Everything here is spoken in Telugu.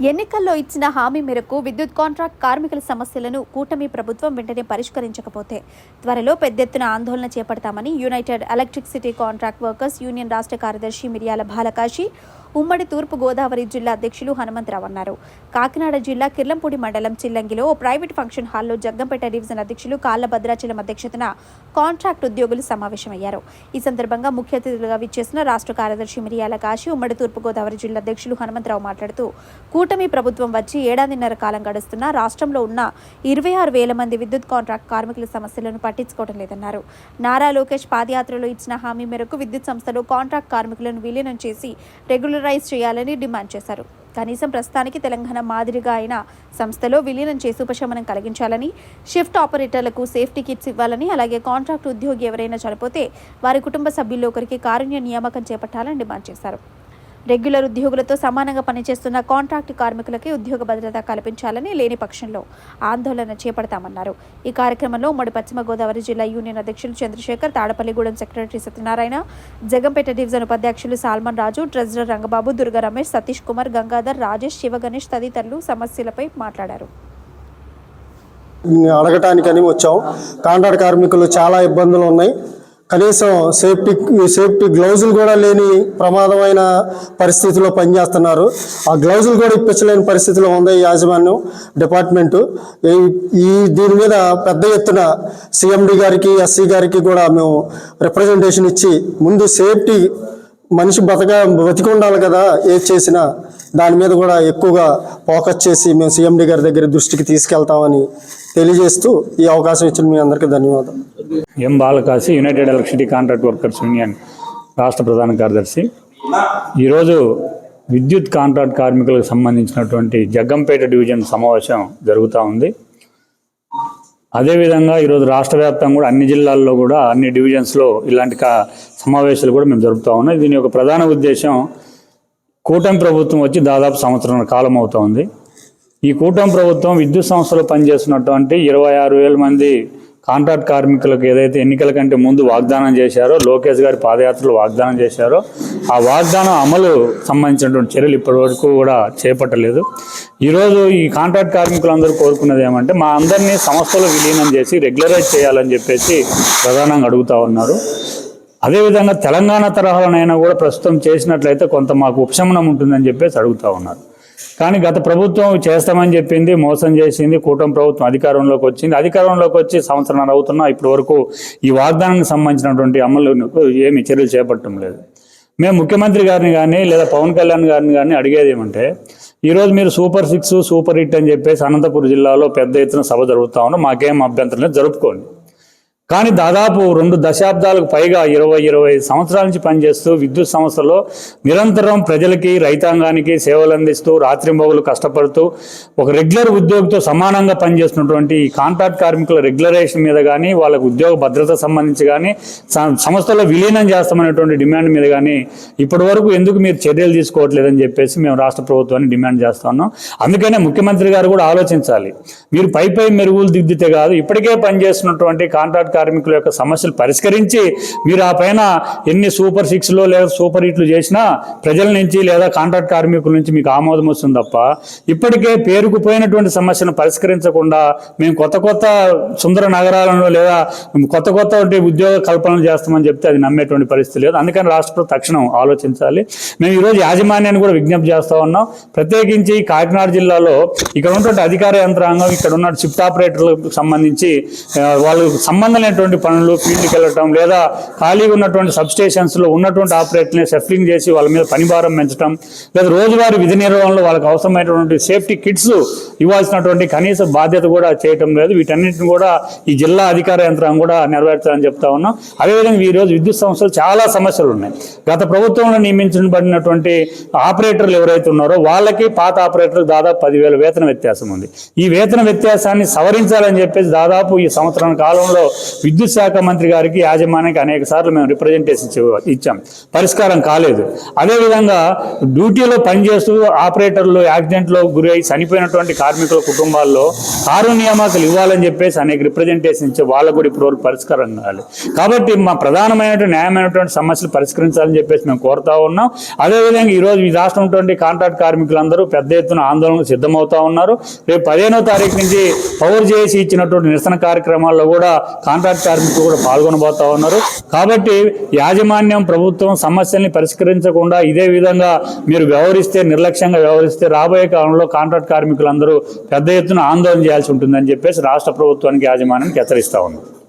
ఎన్నికల్లో ఇచ్చిన హామీ మేరకు విద్యుత్ కాంట్రాక్ట్ కార్మికుల సమస్యలను కూటమి ప్రభుత్వం వెంటనే పరిష్కరించకపోతే త్వరలో పెద్ద ఎత్తున ఆందోళన చేపడతామని united electricity contract workers union రాష్ట్ర కార్యదర్శి మిరియాల బాలకాశి ఉమ్మడి తూర్పు గోదావరి జిల్లా అధ్యక్షులు హనుమంతరావు అన్నారు. కాకినాడ జిల్లా కిర్లంపూడి మండలం చిల్లంగిలో ఓ ప్రైవేట్ ఫంక్షన్ హాల్లో జగ్గంపేట డివిజన్ అధ్యక్షులు కాళ్ళ భద్రాచలం అధ్యక్షతన కాంట్రాక్ట్ ఉద్యోగులు సమావేశమయ్యారు. ఈ సందర్భంగా ముఖ్య అతిథులుగా విచ్చేసిన రాష్ట్ర కార్యదర్శి మిరియాల కాశీ ఉమ్మడి తూర్పు గోదావరి జిల్లా అధ్యక్షులు హనుమంతరావు మాట్లాడుతూ కూటమి ప్రభుత్వం వచ్చి ఏడాదిన్నర కాలం గడుస్తున్న రాష్ట్రంలో ఉన్న ఇరవై ఆరు వేల మంది విద్యుత్ కాంట్రాక్ట్ కార్మికుల సమస్యలను పట్టించుకోవడం లేదన్నారు. నారా లోకేష్ పాదయాత్రలో ఇచ్చిన హామీ మేరకు విద్యుత్ సంస్థలు కాంట్రాక్ట్ కార్మికులను విలీనం చేసి రెగ్యులర్ రెగ్యులరైజ్ చేయాలని డిమాండ్ చేశారు. కనీసం ప్రస్తుతానికి తెలంగాణ మాదిరిగా అయిన సంస్థలో విలీనం చేసి ఉపశమనం కలిగించాలని షిఫ్ట్ ఆపరేటర్లకు సేఫ్టీ కిట్స్ ఇవ్వాలని అలాగే కాంట్రాక్ట్ ఉద్యోగి ఎవరైనా చనిపోతే వారి కుటుంబ సభ్యుల్లో ఒకరికి కారుణ్య నియామకం చేపట్టాలని డిమాండ్ చేశారు. రెగ్యులర్ ఉద్యోగులతో సమానంగా పనిచేస్తున్న కాంట్రాక్ట్ కార్మికులకి ఉద్యోగ భద్రత కల్పించాలని లేని పక్షంలో ఆందోళన చేపడతామన్నారు. ఈ కార్యక్రమంలో ఉమ్మడి పశ్చిమ గోదావరి జిల్లా యూనియన్ అధ్యక్షులు చంద్రశేఖర్ తాడపల్లిగూడెం సెక్రటరీ సత్యనారాయణ జగంపేట డివిజన్ ఉపాధ్యక్షులు సాల్మన్ రాజు ట్రెజరర్ రంగబాబు దుర్గా రమేష్ సతీష్ కుమార్ గంగాధర్ రాజేష్ శివ గణేష్ తదితరులు సమస్యలపై మాట్లాడారు. అడగటానికని వచ్చాం. కాంట్రాక్ట్ కార్మికులు చాలా ఇబ్బందులు ఉన్నాయి. కనీసం సేఫ్టీ సేఫ్టీ గ్లౌజులు కూడా లేని ప్రమాదమైన పరిస్థితిలో పనిచేస్తున్నారు. ఆ గ్లౌజులు కూడా ఇప్పించలేని పరిస్థితిలో ఉంది ఈ యాజమాన్యం డిపార్ట్మెంటు. ఈ- ఈ దీని మీద పెద్ద ఎత్తున సిఎండి గారికి ఎస్సీ గారికి కూడా మేము రిప్రజెంటేషన్ ఇచ్చి ముందు సేఫ్టీ మనిషి బతక బతికి ఉండాలి కదా ఏది చేసినా. దాని మీద కూడా ఎక్కువగా ఫోకస్ చేసి మేము సీఎండి గారి దగ్గర దృష్టికి తీసుకెళ్తామని తెలియజేస్తూ ఈ అవకాశం ఇచ్చిన మీ అందరికీ ధన్యవాదాలు. M Balakasi united electricity contract workers union రాష్ట్ర ప్రధాన కార్యదర్శి. ఈరోజు విద్యుత్ కాంట్రాక్ట్ కార్మికులకు సంబంధించినటువంటి జగ్గంపేట డివిజన్ సమావేశం జరుగుతూ ఉంది. అదేవిధంగా ఈరోజు రాష్ట్ర వ్యాప్తంగా కూడా అన్ని జిల్లాల్లో కూడా అన్ని డివిజన్స్లో ఇలాంటి కా సమావేశాలు కూడా మేము జరుపుతూ ఉన్నాం. దీని యొక్క ప్రధాన ఉద్దేశం కూటమి ప్రభుత్వం వచ్చి దాదాపు సంవత్సరం కాలం అవుతోంది ఈ కూటమి ప్రభుత్వం విద్యుత్ సంస్థలో పనిచేస్తున్నటువంటి ఇరవై ఆరు వేల మంది కాంట్రాక్ట్ కార్మికులకు ఏదైతే ఎన్నికల కంటే ముందు వాగ్దానం చేశారో లోకేష్ గారి పాదయాత్రలో వాగ్దానం చేశారో ఆ వాగ్దానం అమలు సంబంధించినటువంటి చర్యలు ఇప్పటి వరకు కూడా చేపట్టలేదు. ఈరోజు ఈ కాంట్రాక్ట్ కార్మికులందరూ కోరుకున్నది ఏమంటే మా అందరినీ సంస్థలో విలీనం చేసి రెగ్యులరైజ్ చేయాలని చెప్పేసి ప్రధానంగా అడుగుతా ఉన్నారు. అదేవిధంగా తెలంగాణ తరహాలనైనా కూడా ప్రస్తుతం చేసినట్లయితే కొంత మాకు ఉపశమనం ఉంటుందని చెప్పేసి అడుగుతా ఉన్నారు. కానీ గత ప్రభుత్వం చేస్తామని చెప్పింది మోసం చేసింది కూటమి ప్రభుత్వం అధికారంలోకి వచ్చింది. అధికారంలోకి వచ్చి సంవత్సరాలు అవుతున్నా ఇప్పటి వరకు ఈ వాగ్దానానికి సంబంధించినటువంటి అమలు ఏమి చర్యలు చేపట్టడం లేదు. మేము ముఖ్యమంత్రి గారిని కానీ లేదా పవన్ కళ్యాణ్ గారిని కానీ అడిగేది ఏమంటే ఈరోజు మీరు సూపర్ సిక్స్ సూపర్ హిట్ అని చెప్పేసి అనంతపురం జిల్లాలో పెద్ద ఎత్తున సభ జరుగుతా ఉన్నా మాకేం అభ్యంతరం జరుపుకోండి. కానీ దాదాపు రెండు దశాబ్దాలకు పైగా ఇరవై ఇరవై సంవత్సరాల నుంచి పనిచేస్తూ విద్యుత్ సంస్థలో నిరంతరం ప్రజలకి రైతాంగానికి సేవలు అందిస్తూ రాత్రింబవులు కష్టపడుతూ ఒక రెగ్యులర్ ఉద్యోగితో సమానంగా పనిచేస్తున్నటువంటి ఈ కాంట్రాక్ట్ కార్మికుల రెగ్యులరేషన్ మీద కానీ వాళ్ళకు ఉద్యోగ భద్రత సంబంధించి కానీ సంస్థలో విలీనం చేస్తామనేటువంటి డిమాండ్ మీద కానీ ఇప్పటి వరకు ఎందుకు మీరు చర్యలు తీసుకోవట్లేదని చెప్పేసి మేము రాష్ట్ర ప్రభుత్వాన్ని డిమాండ్ చేస్తున్నాం అందుకనే ముఖ్యమంత్రి గారు కూడా ఆలోచించాలి. మీరు పై పై మెరుగులు దిద్దితే కాదు ఇప్పటికే పనిచేస్తున్నటువంటి కాంట్రాక్ట్ కార్మికుల యొక్క సమస్యలు పరిష్కరించి మీరు ఆ పైన ఎన్ని సూపర్ సిక్స్లో లేదా సూపర్ హిట్లు చేసినా ప్రజల నుంచి లేదా కాంట్రాక్ట్ కార్మికుల నుంచి మీకు ఆమోదం వస్తుంది తప్ప ఇప్పటికే పేరుకుపోయినటువంటి సమస్యను పరిష్కరించకుండా మేము కొత్త కొత్త సుందర నగరాలను లేదా కొత్త కొత్త ఉద్యోగ కల్పనలు చేస్తామని చెప్తే అది నమ్మేటువంటి పరిస్థితి లేదు. అందుకని రాష్ట్ర తక్షణం ఆలోచించాలి. మేము ఈరోజు యాజమాన్యాన్ని కూడా విజ్ఞప్తి చేస్తా ఉన్నాం. ప్రత్యేకించి కాకినాడ జిల్లాలో ఇక్కడ ఉన్నటువంటి అధికార యంత్రాంగం ఇక్కడ ఉన్న షిఫ్ట్ ఆపరేటర్లకు సంబంధించి ఆ, వాళ్ళకు సంబంధం లేనటువంటి పనులు ఫీల్డ్కి వెళ్ళటం లేదా ఖాళీగా ఉన్నటువంటి సబ్స్టేషన్స్లో ఉన్నటువంటి ఆపరేటర్ని షఫ్లింగ్ చేసి వాళ్ళ మీద పనిభారం పెంచడం లేదా రోజువారీ విధి నిర్వహణలో వాళ్ళకి అవసరమైనటువంటి సేఫ్టీ కిట్స్ ఇవ్వాల్సినటువంటి కనీస బాధ్యత కూడా చేయటం లేదు. వీటన్నిటిని కూడా ఈ జిల్లా అధికార యంత్రాంగం కూడా నెరవేర్చాలని చెప్తా ఉన్నాం. అదేవిధంగా ఈ రోజు విద్యుత్ సంస్థలు చాలా సమస్యలు ఉన్నాయి. గత ప్రభుత్వంలో నియమించబడినటువంటి ఆపరేటర్లు ఎవరైతే ఉన్నారో వాళ్ళకి పాత ఆపరేటర్లకు దాదాపు పదివేల వేతన వ్యత్యాసం ఉంది. ఈ వేతన వ్యత్యాసాన్ని సవరించాలని చెప్పేసి దాదాపు ఈ సంవత్సరం కాలంలో విద్యుత్ శాఖ మంత్రి గారికి యాజమాన్యానికి అనేక సార్లు మేము రిప్రజెంటేషన్ ఇచ్చాం పరిష్కారం కాలేదు. అదేవిధంగా డ్యూటీలో పనిచేస్తూ ఆపరేటర్లు యాక్సిడెంట్లో గురై చనిపోయినటువంటి కార్మికుల కుటుంబాల్లో కారు నియామకాలు ఇవ్వాలని చెప్పేసి అనేక రిప్రజెంటేషన్ ఇచ్చే వాళ్ళకు కూడా ఇప్పుడు పరిష్కారం కావాలి కాబట్టి మా ప్రధానమైనటువంటి న్యాయమైనటువంటి సమస్యలు పరిష్కరించాలని చెప్పేసి మేము కోరుతా ఉన్నాం. అదేవిధంగా ఈరోజు ఈ రాష్ట్రం ఉన్నటువంటి కాంట్రాక్ట్ కార్మికులందరూ పెద్ద ఎత్తున ఆందోళనకు సిద్ధమవుతా ఉన్నారు. రేపు పదిహేనో తారీఖు నుంచి పవర్ చేసి ఇచ్చినటువంటి నిరసన కార్యక్రమాల్లో కూడా కాంట్రాక్ట్ కార్మికులు కూడా పాల్గొనబోతా ఉన్నారు. కాబట్టి యాజమాన్యం ప్రభుత్వం సమస్యల్ని పరిష్కరించకుండా ఇదే విధంగా మీరు వ్యవహరిస్తే నిర్లక్ష్యంగా వ్యవహరిస్తే రాబోయే కాలంలో కాంట్రాక్ట్ కార్మికులందరూ పెద్ద ఎత్తున ఆందోళన చేయాల్సి ఉంటుందని చెప్పేసి రాష్ట్ర ప్రభుత్వానికి యాజమాన్యానికి హెచ్చరిస్తా ఉన్నారు